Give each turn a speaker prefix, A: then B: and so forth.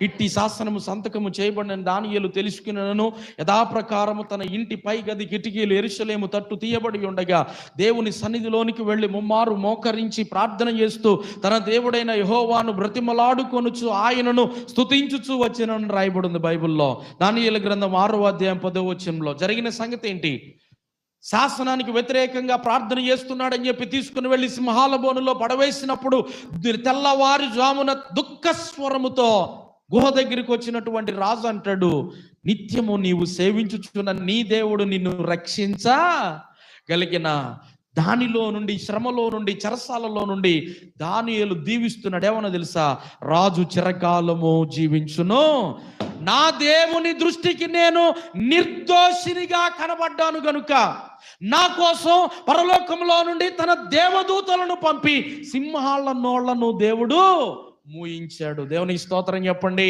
A: ఇట్టి శాసనము సంతకము చేయబడిన దానియలు తెలుసుకున్నను యథాప్రకారము తన ఇంటి పై గది కిటికీలు ఎరుసలేము తట్టు తీయబడి ఉండగా దేవుని సన్నిధిలోనికి వెళ్ళి ముమ్మారు మోకరించి ప్రార్థన చేస్తూ తన దేవుడైన యహోవాను బ్రతిమలాడుకొనుచు ఆయనను స్థుతించుచు వచ్చినని రాయబడింది బైబిల్లో. దానియల గ్రంథం ఆరో అధ్యాయం పదో వచ్చంలో జరిగిన సంగతి ఏంటి? శాసనానికి వ్యతిరేకంగా ప్రార్థన చేస్తున్నాడని చెప్పి తీసుకుని వెళ్ళి సింహాల బోనులో పడవేసినప్పుడు తెల్లవారుజామున దుఃఖ స్వరముతో గుహ దగ్గరికి వచ్చినటువంటి రాజు అంటాడు నిత్యము నీవు సేవించుచున్న నీ దేవుడు నిన్ను రక్షించ గలిగిన దానిలో నుండి శ్రమలో నుండి చెరసాలలో నుండి దానియలు దీవిస్తున్నాడు. ఏమన్నా తెలుసా? రాజు చిరకాలము జీవించును. నా దేవుని దృష్టికి నేను నిర్దోషినిగా కనబడ్డాను గనుక నా కోసం పరలోకంలో నుండి తన దేవదూతలను పంపి సింహాల నోళ్ళను దేవుడు మూయించాడు. దేవునికి స్తోత్రం చెప్పండి.